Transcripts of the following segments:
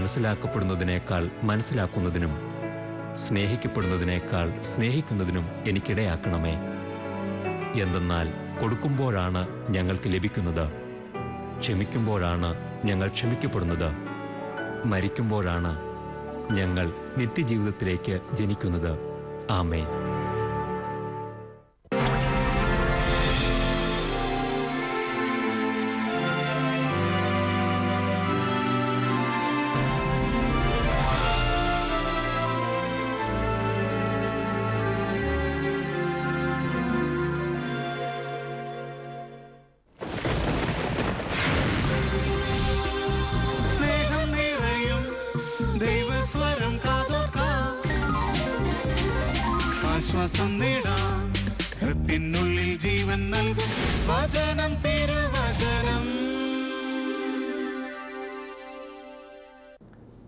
മനസ്സിലാക്കപ്പെടുന്നതിനേക്കാൾ മനസ്സിലാക്കുന്നതിനും സ്നേഹിക്കപ്പെടുന്നതിനേക്കാൾ സ്നേഹിക്കുന്നതിനും എനിക്കിടയാക്കണമേ. എന്തെന്നാൽ കൊടുക്കുമ്പോഴാണ് ഞങ്ങൾക്ക് ലഭിക്കുന്നത്. ക്ഷമിക്കുമ്പോഴാണ് ഞങ്ങൾ ക്ഷമിക്കപ്പെടുന്നത്. മരിക്കുമ്പോഴാണ് ഞങ്ങൾ നിത്യജീവിതത്തിലേക്ക് ജനിക്കുന്നത്. ആമേൻ.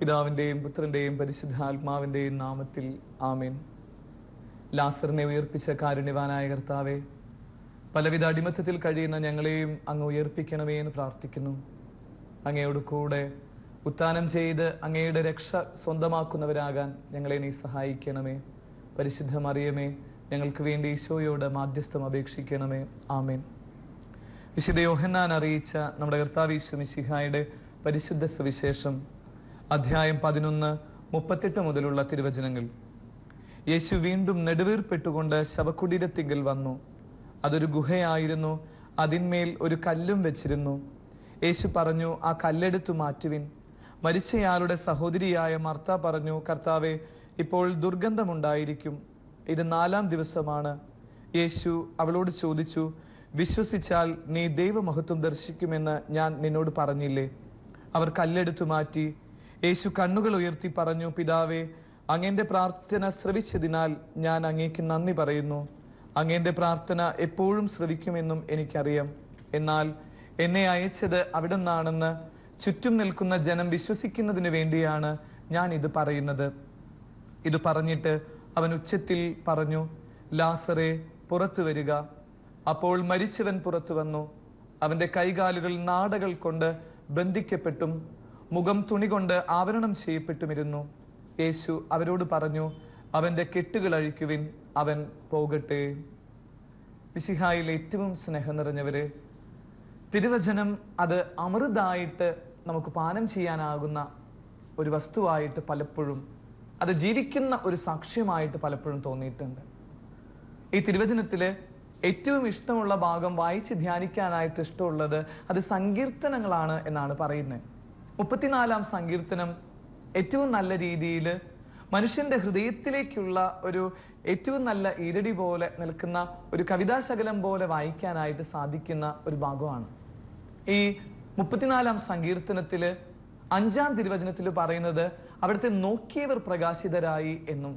പിതാവിന്റെയും പുത്രന്റെയും പരിശുദ്ധാത്മാവിന്റെയും നാമത്തിൽ ആമേൻ. ലാസറിനെ ഉയർപ്പിച്ച കാരുണ്യവാനായ കർത്താവെ പലവിധ അടിമത്തത്തിൽ കഴിയുന്ന ഞങ്ങളെയും അങ്ങ് ഉയർപ്പിക്കണമേ എന്ന് പ്രാർത്ഥിക്കുന്നു. അങ്ങയോട് കൂടെ ഉത്താനം ചെയ്ത് അങ്ങയുടെ രക്ഷ സ്വന്തമാക്കുന്നവരാകാൻ ഞങ്ങളെ നീ സഹായിക്കണമേ. പരിശുദ്ധ മറിയമേ ഞങ്ങൾക്ക് വേണ്ടി ഈശോയോട് മാധ്യസ്ഥം അപേക്ഷിക്കണമേ. ആമേൻ. വിശുദ്ധ യോഹന്നാൻ അറിയിച്ച നമ്മുടെ കർത്താവ് ഈശോ മിശിഹായുടെ പരിശുദ്ധ സുവിശേഷം അധ്യായം പതിനൊന്ന് മുപ്പത്തെട്ട് മുതലുള്ള തിരുവചനങ്ങൾ. യേശു വീണ്ടും നെടുവീർപ്പെട്ടുകൊണ്ട് ശവക്കുടീരത്തിങ്കൽ വന്നു. അതൊരു ഗുഹയായിരുന്നു അതിന്മേൽ ഒരു കല്ലും വെച്ചിരുന്നു. യേശു പറഞ്ഞു ആ കല്ലെടുത്തു മാറ്റുവിൻ. മരിച്ചയാളുടെ സഹോദരിയായ മർത്ത പറഞ്ഞു കർത്താവെ ഇപ്പോൾ ദുർഗന്ധമുണ്ടായിരിക്കും. ഇത് നാലാം ദിവസമാണ്. യേശു അവളോട് ചോദിച്ചു വിശ്വസിച്ചാൽ നീ ദൈവമഹത്വം ദർശിക്കുമെന്ന് ഞാൻ നിന്നോട് പറഞ്ഞില്ലേ? അവർ കല്ലെടുത്തു മാറ്റി യേശു കണ്ണുകൾ ഉയർത്തി പറഞ്ഞു പിതാവേ അങ്ങേന്റെ പ്രാർത്ഥന ശ്രവിച്ചതിനാൽ ഞാൻ അങ്ങേക്ക് നന്ദി പറയുന്നു. അങ്ങേന്റെ പ്രാർത്ഥന എപ്പോഴും ശ്രവിക്കുമെന്നും എനിക്കറിയാം. എന്നാൽ എന്നെ അയച്ചത് അവിടെ നിന്നാണെന്ന് ചുറ്റും നിൽക്കുന്ന ജനം വിശ്വസിക്കുന്നതിന് വേണ്ടിയാണ് ഞാൻ ഇത് പറയുന്നത്. ഇത് പറഞ്ഞിട്ട് അവൻ ഉച്ചത്തിൽ പറഞ്ഞു ലാസറെ പുറത്തു വരിക. അപ്പോൾ മരിച്ചവൻ പുറത്തു വന്നു. അവന്റെ കൈകാലുകൾ നാടകൾ കൊണ്ട് ബന്ധിക്കപ്പെട്ടും മുഖം തുണി കൊണ്ട് ആവരണം ചെയ്യപ്പെട്ടുമിരുന്നു. യേശു അവരോട് പറഞ്ഞു അവന്റെ കെട്ടുകൾ അഴിക്കുവിൻ അവൻ പോകട്ടെ. വിശിഹായിൽ ഏറ്റവും സ്നേഹം നിറഞ്ഞവര് തിരുവചനം അത് അമൃതായിട്ട് നമുക്ക് പാനം ചെയ്യാനാകുന്ന ഒരു വസ്തുവായിട്ട് പലപ്പോഴും അത് ജീവിക്കുന്ന ഒരു സാക്ഷ്യമായിട്ട് പലപ്പോഴും തോന്നിയിട്ടുണ്ട്. ഈ തിരുവചനത്തിൽ ഏറ്റവും ഇഷ്ടമുള്ള ഭാഗം വായിച്ച് ധ്യാനിക്കാനായിട്ട് ഇഷ്ടമുള്ളത് അത് സങ്കീർത്തനങ്ങളാണ് എന്നാണ് പറയുന്നത്. മുപ്പത്തിനാലാം സങ്കീർത്തനം ഏറ്റവും നല്ല രീതിയിൽ മനുഷ്യന്റെ ഹൃദയത്തിലേക്കുള്ള ഒരു ഏറ്റവും നല്ല ഇരടി പോലെ നിൽക്കുന്ന ഒരു കവിതാശകലം പോലെ വായിക്കാനായിട്ട് സാധിക്കുന്ന ഒരു ഭാഗമാണ്. ഈ മുപ്പത്തിനാലാം സങ്കീർത്തനത്തിൽ അഞ്ചാം തിരുവചനത്തിൽ പറയുന്നത് അവിടുത്തെ നോക്കിയവർ പ്രകാശിതരായി എന്നും.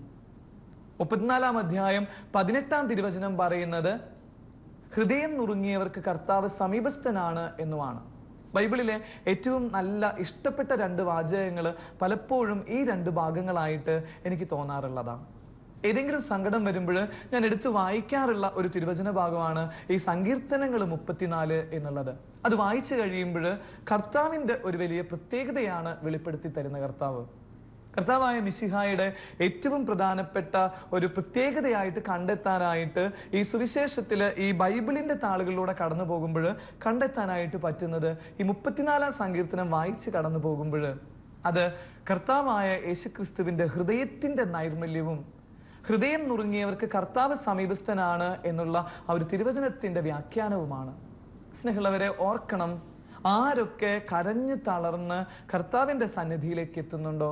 മുപ്പത്തിനാലാം അധ്യായം പതിനെട്ടാം തിരുവചനം പറയുന്നത് ഹൃദയം നുറുങ്ങിയവർക്ക് കർത്താവ് സമീപസ്ഥനാണ് എന്നുമാണ്. ബൈബിളിലെ ഏറ്റവും നല്ല ഇഷ്ടപ്പെട്ട രണ്ട് വാചകങ്ങൾ പലപ്പോഴും ഈ രണ്ട് ഭാഗങ്ങളായിട്ട് എനിക്ക് തോന്നാറുള്ളതാണ്. ഏതെങ്കിലും സങ്കടം വരുമ്പോൾ ഞാൻ എടുത്തു വായിക്കാറുള്ള ഒരു തിരുവചന ഭാഗമാണ് ഈ സങ്കീർത്തനങ്ങൾ മുപ്പത്തിനാല് എന്നുള്ളത്. അത് വായിച്ചു കഴിയുമ്പോൾ കർത്താവിന്റെ ഒരു വലിയ പ്രത്യേകതയാണ് വെളിപ്പെടുത്തി തരുന്ന കർത്താവ്. കർത്താവായ മിശിഹായുടെ ഏറ്റവും പ്രധാനപ്പെട്ട ഒരു പ്രത്യേകതയായിട്ട് കണ്ടെത്താനായിട്ട് ഈ സുവിശേഷത്തിൽ ഈ ബൈബിളിന്റെ താളുകളിലൂടെ കടന്നു പോകുമ്പോൾ കണ്ടെത്താനായിട്ട് പറ്റുന്നത് ഈ മുപ്പത്തിനാലാം സങ്കീർത്തനം വായിച്ച് കടന്നു പോകുമ്പോൾ അത് കർത്താവായ യേശുക്രിസ്തുവിന്റെ ഹൃദയത്തിന്റെ നൈർമല്യവും ഹൃദയം നുറുങ്ങിയവർക്ക് കർത്താവ് സമീപസ്ഥനാണ് എന്നുള്ള ആ ഒരു തിരുവചനത്തിന്റെ വ്യാഖ്യാനവുമാണ്. സ്നേഹമുള്ളവരെ ഓർക്കണം ആരൊക്കെ കരഞ്ഞു തളർന്ന് കർത്താവിന്റെ സന്നിധിയിലേക്ക് എത്തുന്നുണ്ടോ?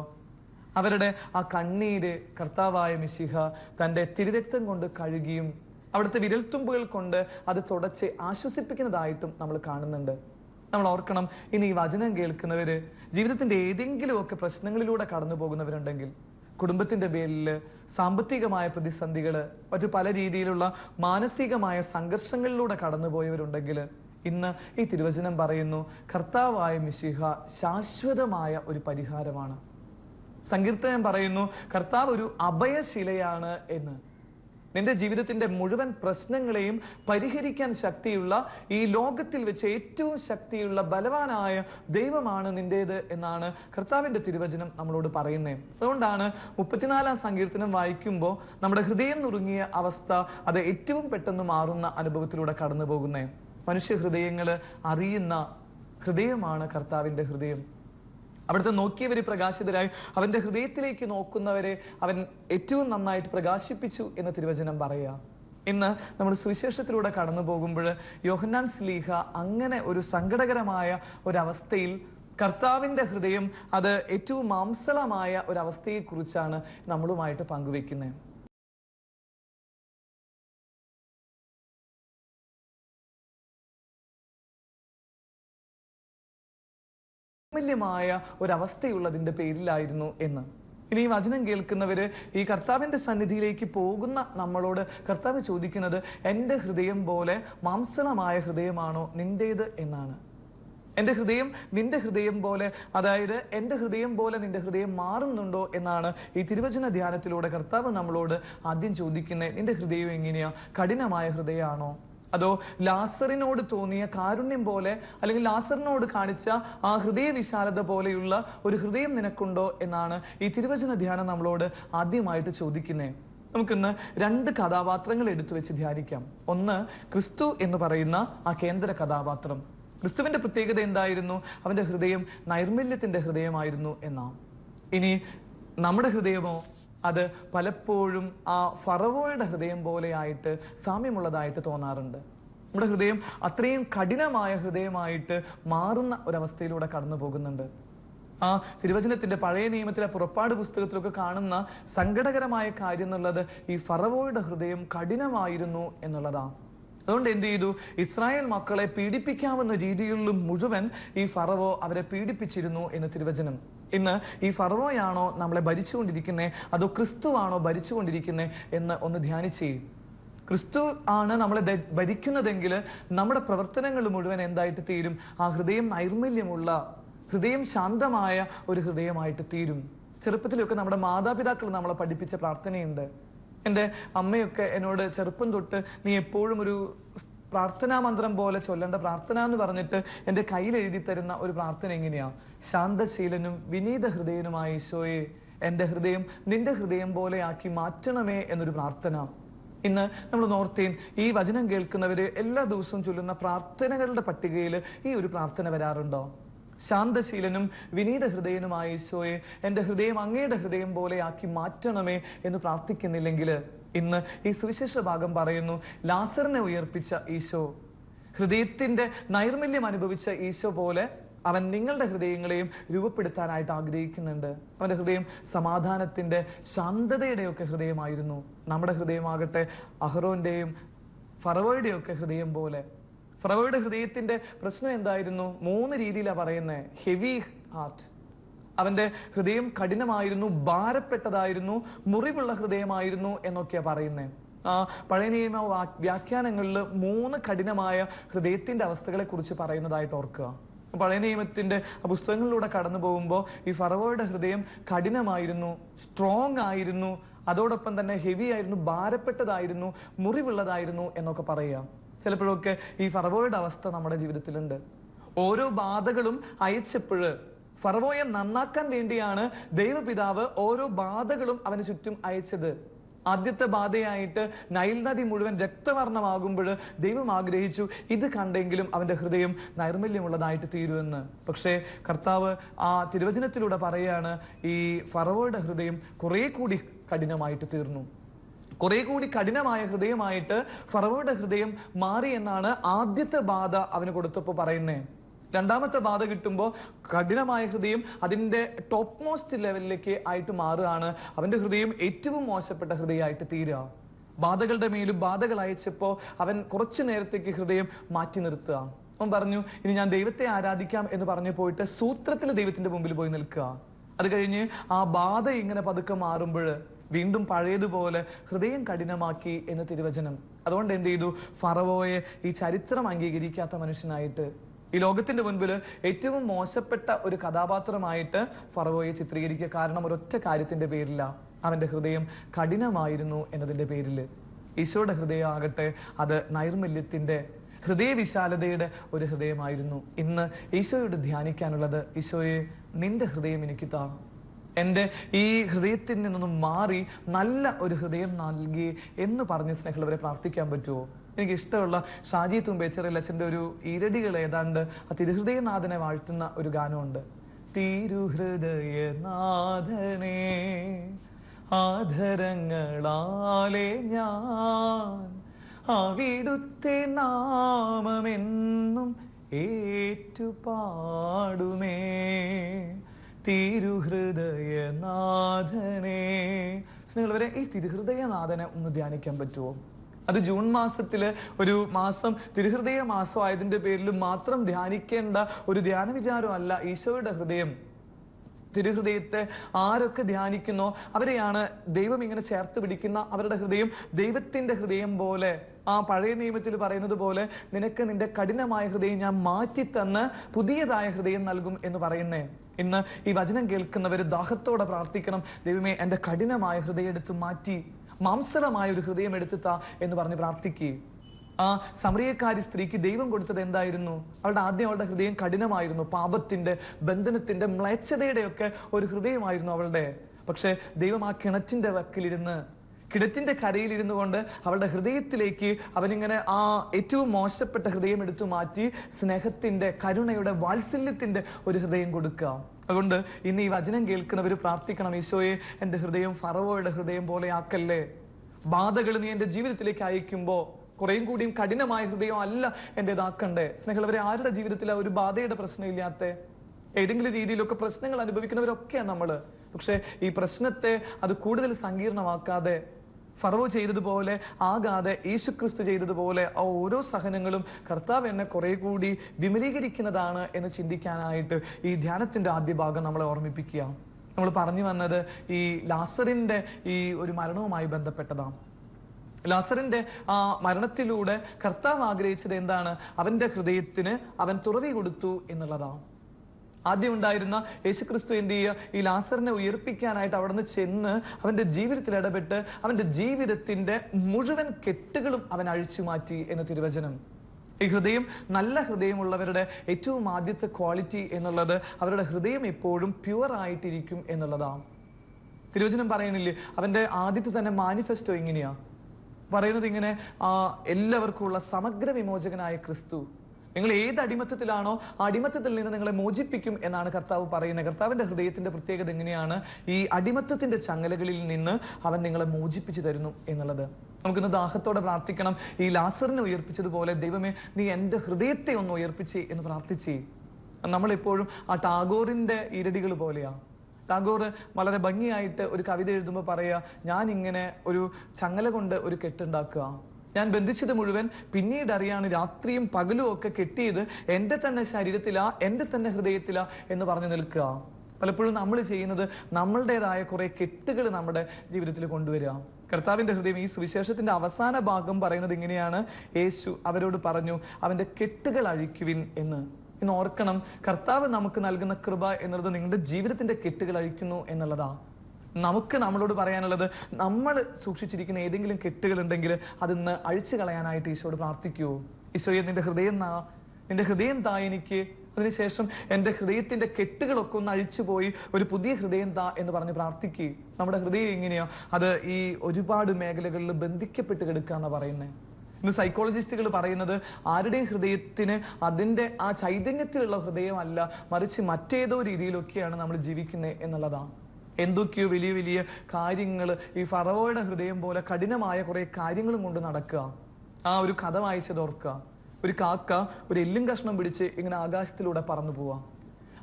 അവരുടെ ആ കണ്ണീര് കർത്താവായ മിശിഹ തന്റെ തിരുരക്തം കൊണ്ട് കഴുകിയും അവിടുത്തെ വിരൽത്തുമ്പുകൾ കൊണ്ട് അത് തുടച്ച് ആശ്വസിപ്പിക്കുന്നതായിട്ടും നമ്മൾ കാണുന്നുണ്ട്. നമ്മൾ ഓർക്കണം ഇനി ഈ വചനം കേൾക്കുന്നവര് ജീവിതത്തിന്റെ ഏതെങ്കിലുമൊക്കെ പ്രശ്നങ്ങളിലൂടെ കടന്നു പോകുന്നവരുണ്ടെങ്കിൽ കുടുംബത്തിന്റെ പേരിൽ സാമ്പത്തികമായ പ്രതിസന്ധികൾ മറ്റു പല രീതിയിലുള്ള മാനസികമായ സംഘർഷങ്ങളിലൂടെ കടന്നുപോയവരുണ്ടെങ്കിൽ ഇന്ന് ഈ തിരുവചനം പറയുന്നു കർത്താവായ മിശിഹ ശാശ്വതമായ ഒരു പരിഹാരമാണ്. സങ്കീർത്തനം പറയുന്നു കർത്താവ് ഒരു അഭയശിലയാണ് എന്ന്. നിന്റെ ജീവിതത്തിന്റെ മുഴുവൻ പ്രശ്നങ്ങളെയും പരിഹരിക്കാൻ ശക്തിയുള്ള ഈ ലോകത്തിൽ വെച്ച് ഏറ്റവും ശക്തിയുള്ള ബലവാനായ ദൈവമാണ് നിന്റേത് എന്നാണ് കർത്താവിന്റെ തിരുവചനം നമ്മളോട് പറയുന്നത് അതുകൊണ്ടാണ് മുപ്പത്തിനാലാം സങ്കീർത്തനം വായിക്കുമ്പോൾ നമ്മുടെ ഹൃദയം നുറുങ്ങിയ അവസ്ഥ അത് ഏറ്റവും പെട്ടെന്ന് മാറുന്ന അനുഭവത്തിലൂടെ കടന്നു പോകുന്നത് മനുഷ്യ ഹൃദയങ്ങൾ അറിയുന്ന ഹൃദയമാണ് കർത്താവിന്റെ ഹൃദയം. അവിടുത്തെ നോക്കിയവർ പ്രകാശിതരായി. അവന്റെ ഹൃദയത്തിലേക്ക് നോക്കുന്നവരെ അവൻ ഏറ്റവും നന്നായിട്ട് പ്രകാശിപ്പിച്ചു എന്ന് തിരുവചനം പറയുക. ഇന്ന് നമ്മൾ സുവിശേഷത്തിലൂടെ കടന്നു പോകുമ്പോൾ യോഹന്നാൻ സ്ലീഹ അങ്ങനെ ഒരു സങ്കടകരമായ ഒരവസ്ഥയിൽ കർത്താവിന്റെ ഹൃദയം അത് ഏറ്റവും മാംസളമായ ഒരവസ്ഥയെക്കുറിച്ചാണ് നമ്മളുമായിട്ട് പങ്കുവെക്കുന്നത്. വല്യമായ ഒരവസ്ഥയുള്ളതിന്റെ പേരിലായിരുന്നു എന്ന്. ഇനി ഈ വചനം കേൾക്കുന്നവര് ഈ കർത്താവിന്റെ സന്നിധിയിലേക്ക് പോകുന്ന നമ്മളോട് കർത്താവ് ചോദിക്കുന്നത് എന്റെ ഹൃദയം പോലെ മാംസളമായ ഹൃദയമാണോ നിന്റേത്? എന്നാണ്. എന്റെ ഹൃദയം നിന്റെ ഹൃദയം പോലെ അതായത് എന്റെ ഹൃദയം പോലെ നിന്റെ ഹൃദയം മാറുന്നുണ്ടോ? എന്നാണ് ഈ തിരുവചന ധ്യാനത്തിലൂടെ കർത്താവ് നമ്മളോട് ആദ്യം ചോദിക്കുന്നത് നിന്റെ ഹൃദയം എങ്ങനെയാ? കഠിനമായ ഹൃദയമാണോ? അതോ ലാസറിനോട് തോന്നിയ കാരുണ്യം പോലെ അല്ലെങ്കിൽ ലാസറിനോട് കാണിച്ച ആ ഹൃദയ വിശാലത പോലെയുള്ള ഒരു ഹൃദയം നിനക്കുണ്ടോ എന്നാണ് ഈ തിരുവചന ധ്യാനം നമ്മളോട് ആദ്യമായിട്ട് ചോദിക്കുന്നത് നമുക്കിന്ന് രണ്ട് കഥാപാത്രങ്ങൾ എടുത്തു വെച്ച് ധ്യാനിക്കാം. ഒന്ന് ക്രിസ്തു എന്ന് പറയുന്ന ആ കേന്ദ്ര കഥാപാത്രം. ക്രിസ്തുവിന്റെ പ്രത്യേകത എന്തായിരുന്നു? അവന്റെ ഹൃദയം നൈർമല്യത്തിന്റെ ഹൃദയമായിരുന്നു എന്നാണ്. ഇനി നമ്മുടെ ഹൃദയമോ അത് പലപ്പോഴും ആ ഫറവോയുടെ ഹൃദയം പോലെയായിട്ട് സാമ്യമുള്ളതായിട്ട് തോന്നാറുണ്ട്. നമ്മുടെ ഹൃദയം അത്രയും കഠിനമായ ഹൃദയമായിട്ട് മാറുന്ന ഒരവസ്ഥയിലൂടെ കടന്നു പോകുന്നുണ്ട്. ആ തിരുവചനത്തിന്റെ പഴയ നിയമത്തിലെ പുറപ്പാട് പുസ്തകത്തിലൊക്കെ കാണുന്ന സങ്കടകരമായ കാര്യം എന്നുള്ളത് ഈ ഫറവോയുടെ ഹൃദയം കഠിനമായിരുന്നു എന്നുള്ളതാണ് അതുകൊണ്ട് എന്ത് ചെയ്തു? ഇസ്രായേൽ മക്കളെ പീഡിപ്പിക്കാവുന്ന രീതികളിലും മുഴുവൻ ഈ ഫറവോ അവരെ പീഡിപ്പിച്ചിരുന്നു എന്ന് തിരുവചനം. ഇന്ന് ഈ ഫറവോയാണോ നമ്മളെ ഭരിച്ചുകൊണ്ടിരിക്കുന്നത് അതോ ക്രിസ്തുവാണോ ഭരിച്ചുകൊണ്ടിരിക്കുന്നത് എന്ന് ഒന്ന് ധ്യാനിച്ചേ. ക്രിസ്തു ആണ് നമ്മളെ ഭരിക്കുന്നതെങ്കിൽ നമ്മുടെ പ്രവർത്തനങ്ങൾ മുഴുവൻ എന്തായിട്ട് തീരും? ആ ഹൃദയം നൈർമല്യമുള്ള ഹൃദയം ശാന്തമായ ഒരു ഹൃദയമായിട്ട് തീരും. ചെറുപ്പത്തിലൊക്കെ നമ്മുടെ മാതാപിതാക്കൾ നമ്മളെ പഠിപ്പിച്ച പ്രാർത്ഥനയുണ്ട്. എന്റെ അമ്മയൊക്കെ എന്നോട് ചെറുപ്പം തൊട്ട് നീ എപ്പോഴും ഒരു പ്രാർത്ഥനാ മന്ത്രം പോലെ ചൊല്ലേണ്ട പ്രാർത്ഥന എന്ന് പറഞ്ഞിട്ട് എന്റെ കയ്യിൽ എഴുതി തരുന്ന ഒരു പ്രാർത്ഥന എങ്ങനെയാ? ശാന്തശീലനും വിനീത ഹൃദയനുമായ ഈശോയെ എന്റെ ഹൃദയം നിന്റെ ഹൃദയം പോലെയാക്കി മാറ്റണമേ എന്നൊരു പ്രാർത്ഥന. ഇന്ന് നമ്മൾ നോർത്തേൻ ഈ വചനം കേൾക്കുന്നവര് എല്ലാ ദിവസവും ചൊല്ലുന്ന പ്രാർത്ഥനകളുടെ പട്ടികയിൽ ഈ ഒരു പ്രാർത്ഥന വരാറുണ്ടോ? ശാന്തശീലനും വിനീത ഹൃദയനുമായ ഈശോയെ എന്റെ ഹൃദയം അങ്ങയുടെ ഹൃദയം പോലെയാക്കി മാറ്റണമേ എന്ന് പ്രാർത്ഥിക്കുന്നില്ലെങ്കിൽ ഇന്ന് ഈ സുവിശേഷ ഭാഗം പറയുന്നു ലാസറിനെ ഉയർപ്പിച്ച ഈശോ. ഹൃദയത്തിന്റെ നൈർമല്യം അനുഭവിച്ച ഈശോ പോലെ അവൻ നിങ്ങളുടെ ഹൃദയങ്ങളെയും രൂപപ്പെടുത്താനായിട്ട് ആഗ്രഹിക്കുന്നുണ്ട്. അവന്റെ ഹൃദയം സമാധാനത്തിന്റെ ശാന്തതയുടെയൊക്കെ ഹൃദയമായിരുന്നു. നമ്മുടെ ഹൃദയമാകട്ടെ അഹ്റോന്റെയും ഫറവോയുടെ ഒക്കെ ഹൃദയം പോലെ. ഫറവോയുടെ ഹൃദയത്തിന്റെ പ്രശ്നം എന്തായിരുന്നു? മൂന്ന് രീതിയിലാണ് പറയുന്നത്. Heavy heart. അവന്റെ ഹൃദയം കഠിനമായിരുന്നു ഭാരപ്പെട്ടതായിരുന്നു മുറിവുള്ള ഹൃദയമായിരുന്നു എന്നൊക്കെയാ പറയുന്നത് ആ പഴയ നിയമ വ്യാഖ്യാനങ്ങളിൽ മൂന്ന് കഠിനമായ ഹൃദയത്തിന്റെ അവസ്ഥകളെ കുറിച്ച് പറയുന്നതായിട്ട് ഓർക്കുക. പഴയ നിയമത്തിന്റെ പുസ്തകങ്ങളിലൂടെ കടന്നു പോകുമ്പോൾ ഈ ഫറവോയുടെ ഹൃദയം കഠിനമായിരുന്നു സ്ട്രോങ് ആയിരുന്നു അതോടൊപ്പം തന്നെ ഹെവി ആയിരുന്നു ഭാരപ്പെട്ടതായിരുന്നു മുറിവുള്ളതായിരുന്നു എന്നൊക്കെ പറയുക. ചിലപ്പോഴൊക്കെ ഈ ഫറവോയുടെ അവസ്ഥ നമ്മുടെ ജീവിതത്തിലുണ്ട്. ഓരോ ബാധകളും അയച്ചപ്പോഴ് ഫറവോയെ നന്നാക്കാൻ വേണ്ടിയാണ് ദൈവപിതാവ് ഓരോ ബാധകളും അവന് ചുറ്റും അയച്ചത്. ആദ്യത്തെ ബാധയായിട്ട് നൈൽ നദി മുഴുവൻ രക്തവർണമാകുമ്പോൾ ദൈവം ആഗ്രഹിച്ചു ഇത് കണ്ടെങ്കിലും അവന്റെ ഹൃദയം നൈർമല്യമുള്ളതായിട്ട് തീരുമെന്ന്. പക്ഷേ കർത്താവ് ആ തിരുവചനത്തിലൂടെ പറയാണ് ഈ ഫറവോയുടെ ഹൃദയം കുറെ കൂടി കഠിനമായിട്ട് തീർന്നു. കുറെ കൂടി കഠിനമായ ഹൃദയമായിട്ട് ഫറവോയുടെ ഹൃദയം മാറി എന്നാണ് ആദ്യത്തെ ബാധ അവന് കൊടുത്തപ്പോൾ പറയുന്നത് രണ്ടാമത്തെ ബാധ കിട്ടുമ്പോൾ കഠിനമായ ഹൃദയം അതിന്റെ ടോപ്പ് മോസ്റ്റ് ലെവലിലേക്ക് ആയിട്ട് മാറുകയാണ്. അവന്റെ ഹൃദയം ഏറ്റവും മോശപ്പെട്ട ഹൃദയമായിട്ട് തീരുക. ബാധകളുടെ മേലും ബാധകൾ അയച്ചപ്പോൾ അവൻ കുറച്ചു നേരത്തേക്ക് ഹൃദയം മാറ്റി നിർത്തുക. അവൻ പറഞ്ഞു ഇനി ഞാൻ ദൈവത്തെ ആരാധിക്കാം എന്ന് പറഞ്ഞു പോയിട്ട് സൂത്രത്തിൽ ദൈവത്തിന്റെ മുമ്പിൽ പോയി നിൽക്കുക. അത് കഴിഞ്ഞ് ആ ബാധ ഇങ്ങനെ പതുക്കെ മാറുമ്പോൾ വീണ്ടും പഴയതുപോലെ ഹൃദയം കഠിനമാക്കി എന്ന തിരുവചനം. അതുകൊണ്ട് എന്ത് ചെയ്തു? ഫറവോയെ ഈ ചരിത്രം അംഗീകരിക്കാത്ത മനുഷ്യനായിട്ട് ഈ ലോകത്തിന്റെ മുൻപിൽ ഏറ്റവും മോശപ്പെട്ട ഒരു കഥാപാത്രമായിട്ട് ഫറവോയെ ചിത്രീകരിക്കുക കാരണം ഒരൊറ്റ കാര്യത്തിന്റെ പേരില്ല. അവന്റെ ഹൃദയം കഠിനമായിരുന്നു എന്നതിന്റെ പേരിൽ. ഈശോയുടെ ഹൃദയം ആകട്ടെ അത് നൈർമല്യത്തിന്റെ ഹൃദയവിശാലതയുടെ ഒരു ഹൃദയമായിരുന്നു. ഇന്ന് ഈശോയോട് ധ്യാനിക്കാനുള്ളത് ഈശോയെ നിന്റെ ഹൃദയം എനിക്ക് താ. എന്റെ ഈ ഹൃദയത്തിൽ നിന്നൊന്നും മാറി നല്ല ഒരു ഹൃദയം നൽകി എന്ന് പറഞ്ഞ് സ്നേഹമുള്ളവരെ പ്രാർത്ഥിക്കാൻ പറ്റുമോ എനിക്ക് ഇഷ്ടമുള്ള ഷാജി തുമ്പേച്ചറിൽ അച്ഛന്റെ ഒരു ഇരടികൾ ഏതാണ്ട് ആ തിരുഹൃദയനാഥനെ വാഴ്ത്തുന്ന ഒരു ഗാനമുണ്ട്. തിരുഹൃദയനാഥനെ ആധരങ്ങളാലെ ഞാൻ അവിടുത്തെ നാമമെന്നും ഏറ്റുപാടുമേ. തിരുഹൃദയനാഥനെ സ്നേഹമുള്ളവരെ ഈ തിരുഹൃദയനാഥനെ ഒന്ന് ധ്യാനിക്കാൻ പറ്റുമോ? അത് ജൂൺ മാസത്തിൽ ഒരു മാസം തിരുഹൃദയ മാസം ആയതിന്റെ പേരിൽ മാത്രം ധ്യാനിക്കേണ്ട ഒരു ധ്യാന വിചാരമല്ല ഈശോയുടെ ഹൃദയം. തിരുഹൃദയത്തെ ആരൊക്കെ ധ്യാനിക്കുന്നോ അവരെയാണ് ദൈവം ഇങ്ങനെ ചേർത്ത് പിടിക്കുന്ന അവരുടെ ഹൃദയം ദൈവത്തിന്റെ ഹൃദയം പോലെ. ആ പഴയ നിയമത്തിൽ പറയുന്നത് പോലെ നിനക്ക് നിന്റെ കഠിനമായ ഹൃദയം ഞാൻ മാറ്റിത്തന്ന് പുതിയതായ ഹൃദയം നൽകും എന്ന് പറയുന്നേ. ഇന്ന് ഈ വചനം കേൾക്കുന്നവർ ദാഹത്തോടെ പ്രാർത്ഥിക്കണം. ദൈവമേ എന്റെ കഠിനമായ ഹൃദയം എടുത്ത് മാറ്റി. മാംസരമായ ഒരു ഹൃദയം എടുത്തുത്ത എന്ന് പറഞ്ഞ് പ്രാർത്ഥിക്കുകയും ആ സമറിയക്കാരി സ്ത്രീക്ക് ദൈവം കൊടുത്തത് എന്തായിരുന്നു? അവളുടെ ആദ്യം അവളുടെ ഹൃദയം കഠിനമായിരുന്നു പാപത്തിന്റെ ബന്ധനത്തിന്റെ മ്ലേച്ഛതയുടെ ഒക്കെ ഒരു ഹൃദയമായിരുന്നു അവളുടെ. പക്ഷെ ദൈവം ആ കിണറ്റിന്റെ വക്കിലിരുന്ന് കിണറ്റിന്റെ കരയിൽ ഇരുന്നു കൊണ്ട് അവളുടെ ഹൃദയത്തിലേക്ക് അവനിങ്ങനെ ആ ഏറ്റവും മോശപ്പെട്ട ഹൃദയം എടുത്തു മാറ്റി സ്നേഹത്തിന്റെ കരുണയുടെ വാത്സല്യത്തിന്റെ ഒരു ഹൃദയം കൊടുക്കുക. അതുകൊണ്ട് ഇന്ന് ഈ വചനം കേൾക്കുന്നവർ പ്രാർത്ഥിക്കണം ഈശോയെ എന്റെ ഹൃദയം ഫറവോയുടെ ഹൃദയം പോലെ ആക്കല്ലേ? ബാധകൾ നീ എന്റെ ജീവിതത്തിലേക്ക് അയക്കുമ്പോൾ കുറേയും കൂടിയും കഠിനമായ ഹൃദയം അല്ല എന്റെതാക്കണ്ടേ? സ്നേഹമുള്ളവരെ ആരുടെ ജീവിതത്തിൽ ഒരു ബാധയുടെ പ്രശ്നമില്ലാത്ത ഏതെങ്കിലും രീതിയിലൊക്കെ പ്രശ്നങ്ങൾ അനുഭവിക്കുന്നവരൊക്കെയാണ് നമ്മൾ പക്ഷേ ഈ പ്രശ്നത്തെ അത് കൂടുതൽ സങ്കീർണമാക്കാതെ ഫറവോ ചെയ്തതുപോലെ ആകാതെ യേശുക്രിസ്തു ചെയ്തതുപോലെ ആ ഓരോ സഹനങ്ങളും കർത്താവ് എന്നെ കുറെ കൂടി വിമലീകരിക്കുന്നതാണ് എന്ന് ചിന്തിക്കാനായിട്ട് ഈ ധ്യാനത്തിന്റെ ആദ്യ ഭാഗം നമ്മളെ ഓർമ്മിപ്പിക്കുക. നമ്മൾ പറഞ്ഞു വന്നത് ഈ ലാസറിന്റെ ഈ ഒരു മരണവുമായി ബന്ധപ്പെട്ടതാണ്. ലാസറിന്റെ ആ മരണത്തിലൂടെ കർത്താവ് ആഗ്രഹിച്ചത് എന്താണ്? അവന്റെ ഹൃദയത്തിന് അവൻ തുറവി കൊടുത്തു എന്നുള്ളതാണ്. ആദ്യം ഉണ്ടായിരുന്ന യേശുക്രിസ്തു എന്ത് ചെയ്യുക? ഈ ലാസറിനെ ഉയർപ്പിക്കാനായിട്ട് അവിടുന്ന് ചെന്ന് അവന്റെ ജീവിതത്തിൽ ഇടപെട്ട് അവന്റെ ജീവിതത്തിന്റെ മുഴുവൻ കെട്ടുകളും അവൻ അഴിച്ചു മാറ്റി എന്ന തിരുവചനം. ഈ ഹൃദയം നല്ല ഹൃദയമുള്ളവരുടെ ഏറ്റവും ആദ്യത്തെ ക്വാളിറ്റി എന്നുള്ളത് അവരുടെ ഹൃദയം എപ്പോഴും പ്യുവർ ആയിട്ടിരിക്കും എന്നുള്ളതാണ്. തിരുവചനം പറയണില്ലേ? അവന്റെ ആദ്യത്തെ തന്നെ മാനിഫെസ്റ്റോ ഇങ്ങനെയാ പറയുന്നത് ഇങ്ങനെ എല്ലാവർക്കും ഉള്ള സമഗ്ര വിമോചകനായ ക്രിസ്തു. നിങ്ങൾ ഏത് അടിമത്തത്തിലാണോ അടിമത്തത്തിൽ നിന്ന് നിങ്ങളെ മോചിപ്പിക്കും എന്നാണ് കർത്താവ് പറയുന്നത്. കർത്താവിന്റെ ഹൃദയത്തിന്റെ പ്രത്യേകത എങ്ങനെയാണ്? ഈ അടിമത്തത്തിന്റെ ചങ്ങലകളിൽ നിന്ന് അവൻ നിങ്ങളെ മോചിപ്പിച്ചു തരുന്നു എന്നുള്ളത്. നമുക്കിന്ന് ദാഹത്തോടെ പ്രാർത്ഥിക്കണം. ഈ ലാസറിനെ ഉയർപ്പിച്ചതുപോലെ ദൈവമേ നീ എന്റെ ഹൃദയത്തെ ഒന്ന് ഉയർപ്പിച്ചേ എന്ന് പ്രാർത്ഥിച്ചേ. നമ്മളെപ്പോഴും ആ ടാഗോറിന്റെ ഇരടികൾ പോലെയാ. ടാഗോർ വളരെ ഭംഗിയായിട്ട് ഒരു കവിത എഴുതുമ്പോൾ പറയുക ഞാനിങ്ങനെ ഒരു ചങ്ങല കൊണ്ട് ഒരു കെട്ടുണ്ടാക്കുക. ഞാൻ ബന്ധിച്ചത് മുഴുവൻ പിന്നീട് അറിയാണ് രാത്രിയും പകലും ഒക്കെ കെട്ടിയത് എന്റെ തന്നെ ശരീരത്തിലാ എന്റെ തന്നെ ഹൃദയത്തിലാ എന്ന് പറഞ്ഞു നിൽക്കുക. പലപ്പോഴും നമ്മൾ ചെയ്യുന്നത് നമ്മളുടേതായ കുറെ കെട്ടുകൾ നമ്മുടെ ജീവിതത്തിൽ കൊണ്ടുവരിക. കർത്താവിന്റെ ഹൃദയം ഈ സുവിശേഷത്തിന്റെ അവസാന ഭാഗം പറയുന്നത് ഇങ്ങനെയാണ്. യേശു അവരോട് പറഞ്ഞു അവന്റെ കെട്ടുകൾ അഴിക്കുവിൻ എന്ന്. ഇന്ന് ഓർക്കണം കർത്താവ് നമുക്ക് നൽകുന്ന കൃപ എന്നുള്ളത് നിങ്ങളുടെ ജീവിതത്തിന്റെ കെട്ടുകൾ അഴിക്കുന്നു എന്നുള്ളതാ. നമുക്ക് നമ്മളോട് പറയാനുള്ളത് നമ്മൾ സൂക്ഷിച്ചിരിക്കുന്ന ഏതെങ്കിലും കെട്ടുകൾ ഉണ്ടെങ്കിൽ അതിന്ന് അഴിച്ചു കളയാനായിട്ട് ഈശോട് പ്രാർത്ഥിക്കൂ. ഈശോയെ നിന്റെ ഹൃദയം നാ. നിന്റെ ഹൃദയം താ എനിക്ക്. അതിനുശേഷം എന്റെ ഹൃദയത്തിന്റെ കെട്ടുകളൊക്കെ ഒന്ന് അഴിച്ചുപോയി ഒരു പുതിയ ഹൃദയം താ എന്ന് പറഞ്ഞ് പ്രാർത്ഥിക്കുക നമ്മുടെ ഹൃദയം എങ്ങനെയാ? അത് ഈ ഒരുപാട് മേഖലകളിൽ ബന്ധിക്കപ്പെട്ട് കിടക്കുക എന്നാണ് പറയുന്നത് ഇന്ന് സൈക്കോളജിസ്റ്റുകൾ പറയുന്നത് ആരുടെയും ഹൃദയത്തിന് അതിന്റെ ആ ചൈതന്യത്തിലുള്ള ഹൃദയമല്ല മറിച്ച് മറ്റേതോ രീതിയിലൊക്കെയാണ് നമ്മൾ ജീവിക്കുന്നത് എന്നുള്ളതാണ് എന്തൊക്കെയോ വലിയ വലിയ കാര്യങ്ങൾ ഈ ഫറവോയുടെ ഹൃദയം പോലെ കഠിനമായ കുറെ കാര്യങ്ങളും കൊണ്ട് നടക്കുക. ആ ഒരു കഥ വായിച്ചത് ഓർക്കുക. ഒരു കാക്ക ഒരു എല്ലും കഷ്ണം പിടിച്ച് ഇങ്ങനെ ആകാശത്തിലൂടെ പറന്നു പോവാ.